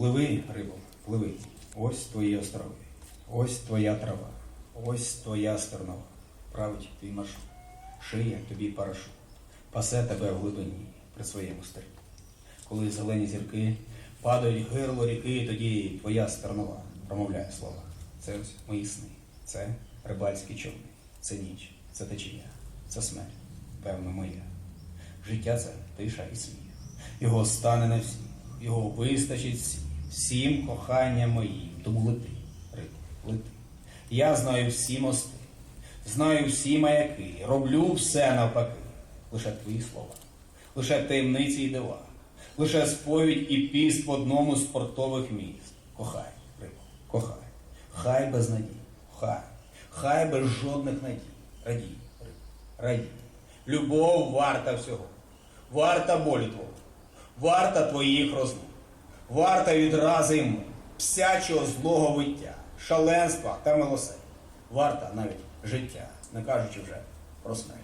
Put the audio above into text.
Пливи, рибо, пливи. Ось твої острови, ось твоя трава, ось твоя стернова. Править твій маршрут, шиє тобі парашут, пасе тебе в глибині при своєму стерні. Коли зелені зірки падають гирло ріки, тоді твоя стернова промовляє слова. Це ось мої сни, це рибальські човни, це ніч, це течія, це смерть, певно, моя. Життя це тиша і сміх. Його стане на всіх, його вистачить всім, всім кохання моїм. Тому лети, рибо, лети. Я знаю всі мости, знаю всі маяки, роблю все навпаки. Лише твої слова, лише таємниці і дива, лише сповідь і піст в одному з портових міст. Кохай, рибо, кохай. Хай без надій, хай, хай без жодних надій. Радій, рибо, радій. Любов варта всього, варта болю твого, варта твоїх розмов, варта відрази йому всячого злого виття, шаленства та милосердя, варта навіть життя, не кажучи вже про смерть.